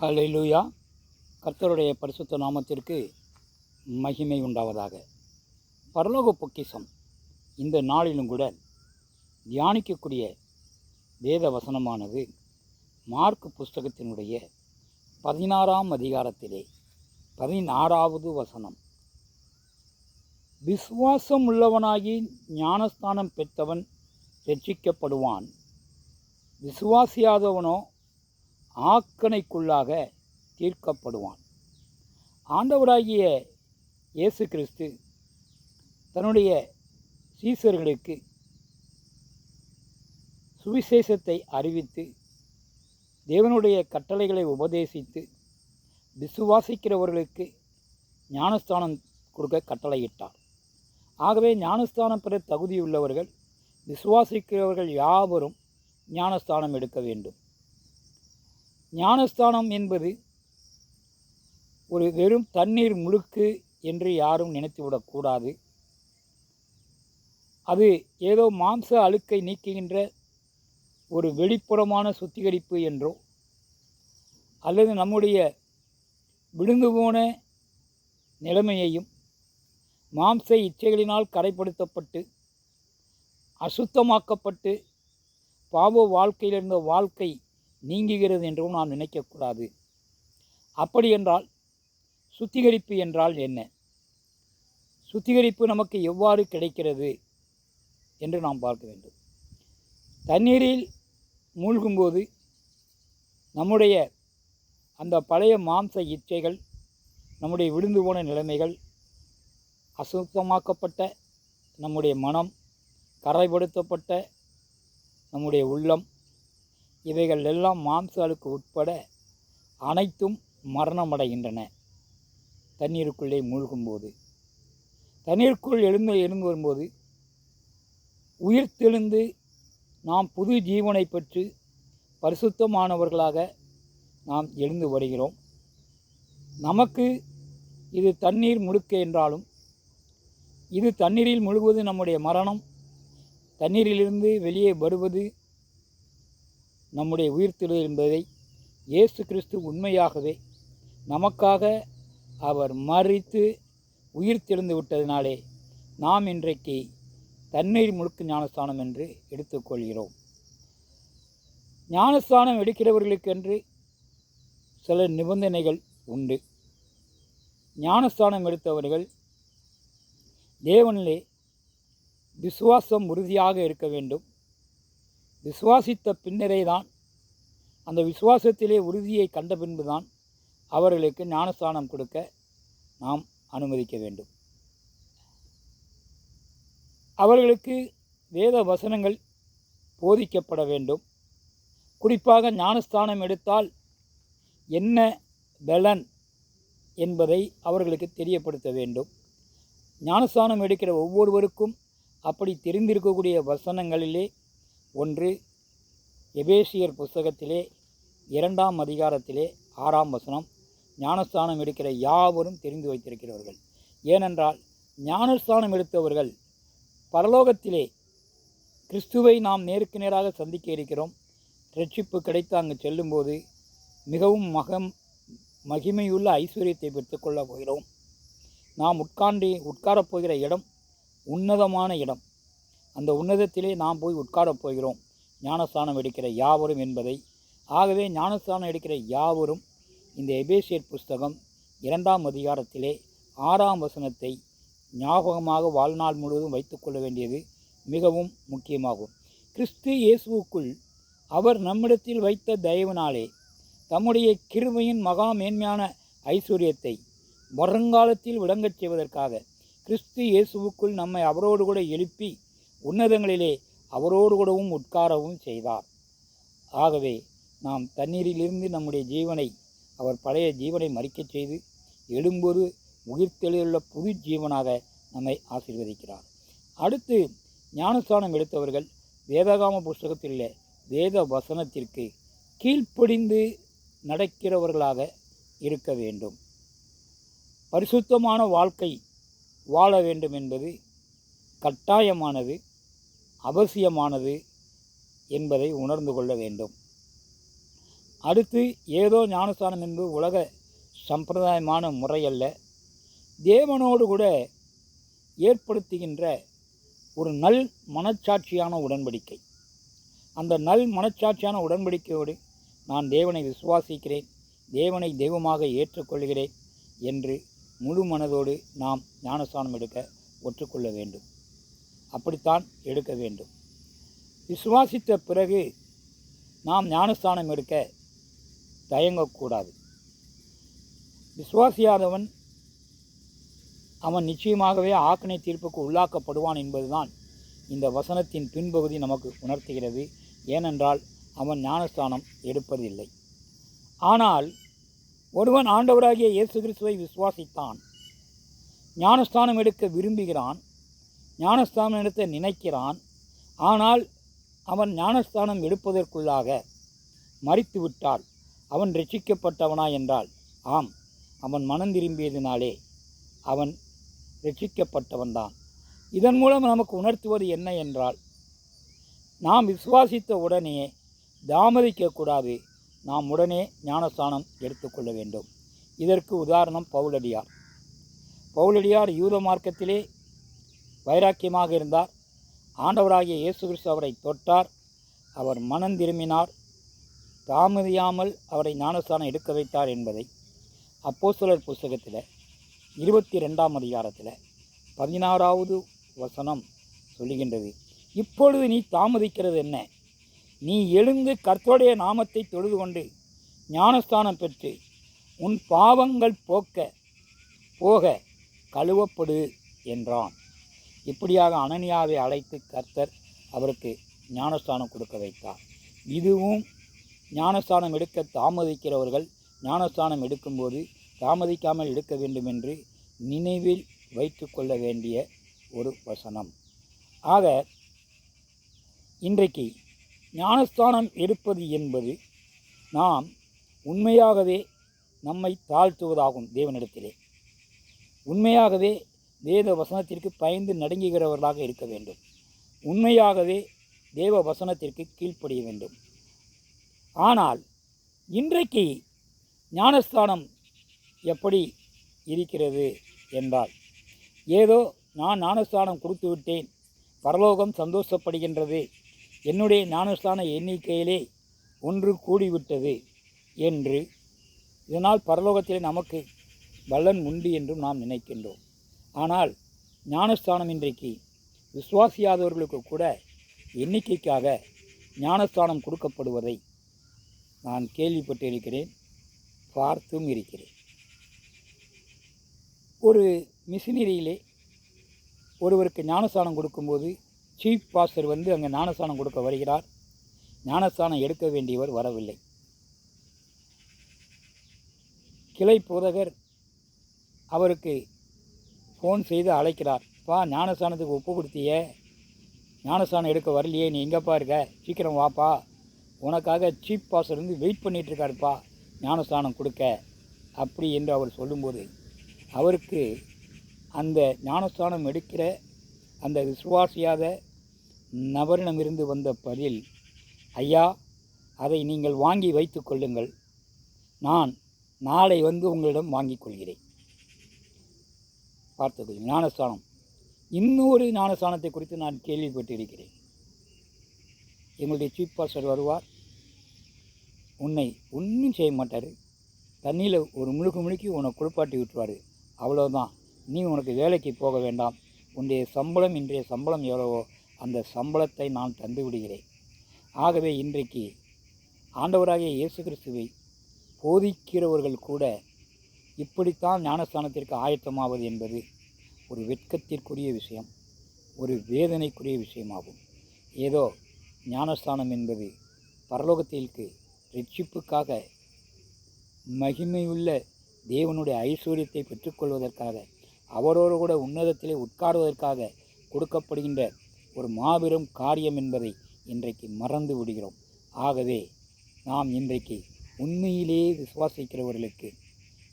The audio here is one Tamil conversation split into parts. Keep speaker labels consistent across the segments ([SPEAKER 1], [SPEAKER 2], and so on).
[SPEAKER 1] ஹலெலுயா கர்த்தருடைய பரிசுத்த நாமத்திற்கு மகிமை உண்டாவதாக. பரலோக பொக்கிஷம் இந்த நாளிலும் கூட தியானிக்கக்கூடிய வேத வசனமானது மார்க் புஸ்தகத்தினுடைய பதினாறாம் அதிகாரத்திலே பதினாறாவது வசனம். விசுவாசம் உள்ளவனாகி ஞானஸ்தானம் பெற்றவன் ரட்சிக்கப்படுவான். விசுவாசியாதவனோ ஆக்கணைக்குள்ளாக தீர்க்கப்படுவான். ஆண்டவராகிய இயேசு கிறிஸ்து தன்னுடைய சீசர்களுக்கு சுவிசேஷத்தை அறிவித்து தேவனுடைய கட்டளைகளை உபதேசித்து விசுவாசிக்கிறவர்களுக்கு ஞானஸ்தானம் கொடுக்க கட்டளையிட்டார். ஆகவே ஞானஸ்தானம் பெற தகுதியுள்ளவர்கள் விசுவாசிக்கிறவர்கள் யாவரும் ஞானஸ்தானம் எடுக்க வேண்டும். ஞானஸ்தானம் என்பது ஒரு வெறும் தண்ணீர் முழுக்கு என்று யாரும் நினைத்துவிடக்கூடாது அது ஏதோ மாம்ச அழுக்கை நீக்குகின்ற ஒரு வெளிப்புறமான சுத்திகரிப்பு என்றோ அல்லது நம்முடைய விழுந்து போன நிலைமையையும் மாம்ச இச்சைகளினால் கரைப்படுத்தப்பட்டு அசுத்தமாக்கப்பட்டு பாவ வாழ்க்கையில் இருந்த வாழ்க்கை நீங்குகிறது என்றும் நாம் நினைக்கக்கூடாது. அப்படி என்றால் சுத்திகரிப்பு என்றால் என்ன? சுத்திகரிப்பு நமக்கு எவ்வாறு கிடைக்கிறது என்று நாம் பார்க்க வேண்டும். தண்ணீரில் மூழ்கும்போது நம்முடைய அந்த பழைய மாம்ச இச்சைகள் நம்முடைய விழுந்து போன நிலைமைகள் அசுத்தமாக்கப்பட்ட நம்முடைய மனம் கரைப்படுத்தப்பட்ட நம்முடைய உள்ளம் இவைகள் எல்லாம் மாம்சாளுக்கு உட்பட அனைத்தும் மரணமடைகின்றன. தண்ணீருக்குள்ளே மூழ்கும்போது. தண்ணீருக்குள் எழுந்து எழுந்து வரும்போது உயிர் தெழுந்து நாம் புது ஜீவனை பெற்று பரிசுத்தமானவர்களாக நாம் எழுந்து வருகிறோம். நமக்கு இது தண்ணீர் முழுக்க என்றாலும் இது தண்ணீரில் முழுவது நம்முடைய மரணம். தண்ணீரிலிருந்து வெளியே வருவது நம்முடைய உயிர்த்தெழு என்பதை இயேசு கிறிஸ்து உண்மையாகவே நமக்காக அவர் மறித்து உயிர் தெழுந்து விட்டதினாலே நாம் இன்றைக்கு தண்ணீர் முழுக்கு ஞானஸ்தானம் என்று எடுத்துக்கொள்கிறோம். ஞானஸ்தானம் எடுக்கிறவர்களுக்கென்று சில நிபந்தனைகள் உண்டு. ஞானஸ்தானம் எடுத்தவர்கள் தேவனிலே விசுவாசம் உறுதியாக இருக்க வேண்டும். விசுவாசித்த பின்னரே தான் அந்த விசுவாசத்திலே உறுதியை கண்ட பின்புதான் அவர்களுக்கு ஞானஸ்தானம் கொடுக்க நாம் அனுமதிக்க வேண்டும். அவர்களுக்கு வேத வசனங்கள் போதிக்கப்பட வேண்டும். குறிப்பாக ஞானஸ்தானம் எடுத்தால் என்ன பலன் என்பதை அவர்களுக்கு தெரியப்படுத்த வேண்டும். ஞானஸ்தானம் எடுக்கிற ஒவ்வொருவருக்கும் அப்படி தெரிந்திருக்கக்கூடிய வசனங்களிலே ஒன்று எபேசியர் புஸ்தகத்திலே இரண்டாம் அதிகாரத்திலே ஆறாம் வசனம் ஞானஸ்தானம் எடுக்கிற யாவரும் தெரிந்து வைத்திருக்கிறவர்கள். ஏனென்றால் ஞானஸ்தானம் எடுத்தவர்கள் பரலோகத்திலே கிறிஸ்துவை நாம் நேருக்கு நேராக சந்திக்க இருக்கிறோம். ரட்சிப்பு கிடைத்து அங்கு செல்லும்போது மிகவும் மகம் மகிமையுள்ள ஐஸ்வர்யத்தை பெற்றுக்கொள்ளப் போகிறோம். நாம் உட்கார்ந்து உட்காரப் போகிற இடம் உன்னதமான இடம். அந்த உன்னதத்திலே நாம் போய் உட்காரப் போகிறோம். ஞானஸ்தானம் எடுக்கிற யாவரும் என்பதை. ஆகவே ஞானஸ்தானம் எடுக்கிற யாவரும் இந்த எபேசியர் புஸ்தகம் இரண்டாம் அதிகாரத்திலே ஆறாம் வசனத்தை ஞாபகமாக வாழ்நாள் முழுவதும் வைத்துக்கொள்ள வேண்டியது மிகவும் முக்கியமாகும். கிறிஸ்து இயேசுவுக்குள் அவர் நம்மிடத்தில் வைத்த தயவினாலே தம்முடைய கிருமையின் மகா மேன்மையான ஐஸ்வர்யத்தை வருங்காலத்தில் விளங்கச் செய்வதற்காக கிறிஸ்து இயேசுவுக்குள் நம்மை அவரோடு கூட எழுப்பி உன்னதங்களிலே அவரோடு கூடவும் உட்காரவும் செய்தார். ஆகவே நாம் தண்ணீரிலிருந்து நம்முடைய ஜீவனை அவர் பழைய ஜீவனை மறிக்கச் செய்து எழும்பொரு உயிர்த்தெழுள்ள புது ஜீவனாக நம்மை ஆசீர்வதிக்கிறார். அடுத்து ஞானஸ்தானம் எடுத்தவர்கள் வேதகாம புஸ்தகத்தில் உள்ள வேத வசனத்திற்கு கீழ்ப்படிந்து நடக்கிறவர்களாக இருக்க வேண்டும். பரிசுத்தமான வாழ்க்கை வாழ வேண்டும் என்பது கட்டாயமானது. அவசியமானது என்பதை உணர்ந்து கொள்ள வேண்டும். அடுத்து ஏதோ ஞானஸ்தானம் என்பது உலக சம்பிரதாயமான முறையல்ல. தேவனோடு கூட ஏற்படுத்துகின்ற ஒரு நல் மனச்சாட்சியான உடன்படிக்கை. அந்த நல் மனச்சாட்சியான உடன்படிக்கையோடு நான் தேவனை விசுவாசிக்கிறேன் தேவனை தெய்வமாக ஏற்றுக்கொள்கிறேன் என்று முழு மனதோடு நாம் ஞானஸ்தானம் எடுக்க ஒற்றுக்கொள்ள வேண்டும். அப்படித்தான் எடுக்க வேண்டும். விசுவாசித்த பிறகு நாம் ஞானஸ்தானம் எடுக்க தயங்கக்கூடாது. விசுவாசியாதவன் அவன் நிச்சயமாகவே ஆக்கணை தீர்ப்புக்கு உள்ளாக்கப்படுவான் என்பதுதான் இந்த வசனத்தின் பின்பகுதி நமக்கு உணர்த்துகிறது. ஏனென்றால் அவன் ஞானஸ்தானம் எடுப்பதில்லை. ஆனால் ஒருவன் ஆண்டவராகிய இயேசு கிறிஸ்துவை விசுவாசித்தான் ஞானஸ்தானம் எடுக்க விரும்புகிறான் ஞானஸ்தானம் எடுத்து நினைக்கிறான். ஆனால் அவன் ஞானஸ்தானம் எடுப்பதற்குள்ளாக மறித்து விட்டால் அவன் ரட்சிக்கப்பட்டவனா என்றால் ஆம் அவன் மனம் திரும்பியதினாலே அவன் ரட்சிக்கப்பட்டவன்தான். இதன் மூலம் நமக்கு உணர்த்துவது என்ன என்றால் நாம் விசுவாசித்த உடனே தாமதிக்கக்கூடாது. நாம் உடனே ஞானஸ்தானம் எடுத்துக்கொள்ள வேண்டும். இதற்கு உதாரணம் பவுலடியார். பவுலடியார் யூத மார்க்கத்திலே வைராக்கியமாக இருந்தார். ஆண்டவராகிய இயேசு கிறிஸ்து அவரை தொட்டார். அவர் மனம் திரும்பினார். தாமதியாமல் அவரை ஞானஸ்தானம் எடுக்க வைத்தார் என்பதை அப்போஸ்தலர் புஸ்தகத்தில் இருபத்தி ரெண்டாம் அதிகாரத்தில் பதினாறாவது வசனம் சொல்லுகின்றது. இப்பொழுது நீ தாமதிக்கிறது என்ன? நீ எழுந்து கர்த்தருடைய நாமத்தை தொழுது கொண்டு ஞானஸ்தானம் பெற்று உன் பாவங்கள் போக்க போக கழுவப்படு என்றான். இப்படியாக அனனியாவை அழைத்து கர்த்தர் அவருக்கு ஞானஸ்தானம் கொடுக்க வைத்தார். இதுவும் ஞானஸ்தானம் எடுக்க தாமதிக்கிறவர்கள் ஞானஸ்தானம் எடுக்கும்போது தாமதிக்காமல் எடுக்க வேண்டும் என்று நினைவில் வைத்து கொள்ள வேண்டிய ஒரு வசனம். ஆக இன்றைக்கு ஞானஸ்தானம் எடுப்பது என்பது நாம் உண்மையாகவே நம்மை தாழ்த்துவதாகும் தேவனிடத்திலே. உண்மையாகவே வேத வசனத்திற்கு பயந்து நடுங்குகிறவர்களாக இருக்க வேண்டும். உண்மையாகவே தேவ வசனத்திற்கு கீழ்ப்படிய வேண்டும். ஆனால் இன்றைக்கு ஞானஸ்தானம் எப்படி இருக்கிறது என்றால் ஏதோ நான் ஞானஸ்தானம் கொடுத்து விட்டேன் பரலோகம் சந்தோஷப்படுகின்றது என்னுடைய ஞானஸ்தான எண்ணிக்கையிலே ஒன்று கூடிவிட்டது என்று இதனால் பரலோகத்திலே நமக்கு பலன் உண்டு என்றும் நாம் நினைக்கின்றோம். ஆனால் ஞானஸ்தானம் இன்றைக்கு விசுவாசியாதவர்களுக்கு கூட எண்ணிக்கைக்காக ஞானஸ்தானம் கொடுக்கப்படுவதை நான் கேள்விப்பட்டிருக்கிறேன் பார்த்தும் இருக்கிறேன். ஒரு மிஷினரியிலே ஒருவருக்கு ஞானஸ்தானம் கொடுக்கும்போது சீஃப் பாஸ்டர் வந்து அங்கே ஞானஸ்தானம் கொடுக்க வருகிறார். ஞானஸ்தானம் எடுக்க வேண்டியவர் வரவில்லை. கிளை போதகர் அவருக்கு ஃபோன் செய்து அழைக்கிறார். பா ஞானஸ்தானத்துக்கு ஒப்பு கொடுத்தியே ஞானஸ்தானம் எடுக்க வரலையே நீ எங்கேப்பா இருக்க? சீக்கிரம் வாப்பா. உனக்காக சீப் பாஸ்டர் வெயிட் பண்ணிகிட்ருக்காருப்பா ஞானஸ்தானம் கொடுக்க. அப்படி என்று அவர் சொல்லும்போது அவருக்கு அந்த ஞானஸ்தானம் எடுக்கிற அந்த விசுவாசியாத நபரிடமிருந்து வந்த பதில் ஐயா அதை நீங்கள் வாங்கி வைத்து கொள்ளுங்கள். நான் நாளை வந்து உங்களிடம் வாங்கிக் கொள்கிறேன். பார்த்தது ஞானஸ்தானம். இன்னொரு ஞானஸ்தானத்தை குறித்து நான் கேள்விப்பட்டிருக்கிறேன். எங்களுடைய சீஃப் பாஸ்டர் வருவார். உன்னை ஒன்றும் செய்ய மாட்டார். தண்ணியில் ஒரு முழுக்கு முழுக்கி உன்னை குளிப்பாட்டி விட்டுருவார். அவ்வளோதான் நீ உனக்கு வேலைக்கு போக வேண்டாம். உன்னுடைய சம்பளம் இன்றைய சம்பளம் எவ்வளவோ அந்த சம்பளத்தை நான் தந்து விடுகிறேன். ஆகவே இன்றைக்கு ஆண்டவராகிய இயேசு கிறிஸ்துவை போதிக்கிறவர்கள் கூட இப்படித்தான் ஞானஸ்தானத்திற்கு ஆயத்தமாவது என்பது ஒரு வெட்கத்திற்குரிய விஷயம் ஒரு வேதனைக்குரிய விஷயமாகும். ஏதோ ஞானஸ்தானம் என்பது பரலோகத்திற்கு ரட்சிப்புக்காக மகிமையுள்ள தேவனுடைய ஐஸ்வர்யத்தை பெற்றுக்கொள்வதற்காக அவரோடு கூட உன்னதத்திலே உட்காருவதற்காக கொடுக்கப்படுகின்ற ஒரு மாபெரும் காரியம் என்பதை இன்றைக்கு மறந்து விடுகிறோம். ஆகவே நாம் இன்றைக்கு உண்மையிலேயே விசுவாசிக்கிறவர்களுக்கு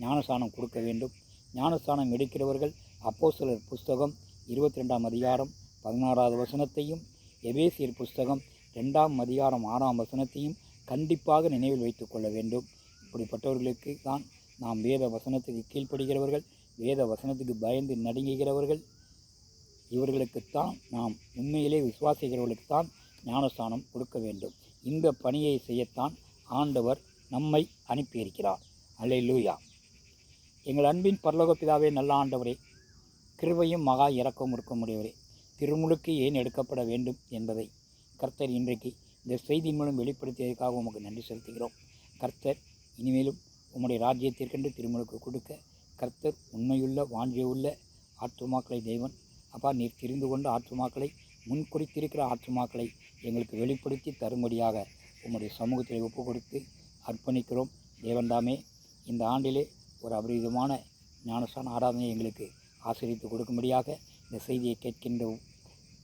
[SPEAKER 1] ஞானஸ்தானம் கொடுக்க வேண்டும். ஞானஸ்தானம் எடுக்கிறவர்கள் அப்போஸ்தலர் புஸ்தகம் இருபத்தி ரெண்டாம் அதிகாரம் பதினாறாவது வசனத்தையும் எபேசியர் புஸ்தகம் ரெண்டாம் அதிகாரம் ஆறாம் வசனத்தையும் கண்டிப்பாக நினைவில் வைத்துக் கொள்ள வேண்டும். இப்படிப்பட்டவர்களுக்கு தான் நாம் வேத வசனத்துக்கு கீழ்ப்படுகிறவர்கள் வேத வசனத்துக்கு பயந்து நடுங்குகிறவர்கள். இவர்களுக்குத்தான் நாம் உண்மையிலே விசுவாசிக்கிறவர்களுக்குத்தான் ஞானஸ்தானம் கொடுக்க வேண்டும். இந்த பணியை செய்யத்தான் ஆண்டவர் நம்மை அனுப்பியிருக்கிறார். அல்லேலூயா. எங்கள் அன்பின் பரலோகப்பிதாவே நல்ல ஆண்டவரே கிருபையும் மகா இறக்கம் இருக்க முடியவரே திருமுழுக்கு ஏன் எடுக்கப்பட வேண்டும் என்பதை கர்த்தர் இன்றைக்கு இந்த செய்தியின் மூலம் வெளிப்படுத்தியதற்காக உமக்கு நன்றி செலுத்துகிறோம். கர்த்தர் இனிமேலும் உம்முடைய ராஜ்யத்திற்கென்று திருமுழுக்கு கொடுக்க கர்த்தர் உண்மையுள்ள வாஞ்சியுள்ள ஆற்றுமாக்களை தெய்வன் அப்பா நீர் தெரிந்து கொண்ட ஆற்றுமாக்களை முன்குறித்திருக்கிற ஆற்றுமாக்களை எங்களுக்கு வெளிப்படுத்தி தரும்படியாக உம்முடைய சமூகத்தில் ஒப்பு கொடுத்து அர்ப்பணிக்கிறோம் தேவன்தாமே இந்த ஆண்டிலே ஒரு அபரிதமான ஞானசான ஆராதனை எங்களுக்கு ஆசிரியத்து கொடுக்கும்படியாக இந்த செய்தியை கேட்கின்ற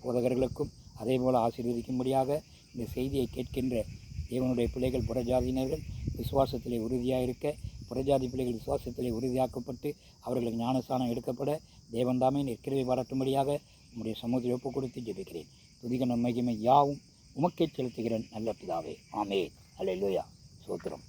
[SPEAKER 1] போதகர்களுக்கும் அதே போல் ஆசீர்வதிக்கும்படியாக இந்த செய்தியை கேட்கின்ற தேவனுடைய பிள்ளைகள் புறஜாதியினர்கள் விசுவாசத்திலே உறுதியாக இருக்க புறஜாதி பிள்ளைகள் விசுவாசத்திலே உறுதியாக்கப்பட்டு அவர்களுக்கு ஞானஸ்தானம் எடுக்கப்பட தேவன்தாமே நிற்கிறவை பாராட்டும்படியாக உங்களுடைய சமூகத்தில் ஒப்புக் கொடுத்து ஜெபிக்கிறேன். துதிகன மகிமை யாவும் உமக்கே செலுத்துகிறேன் நல்ல பிதாவே. ஆமே அல்லேலூயா சோத்திரம்.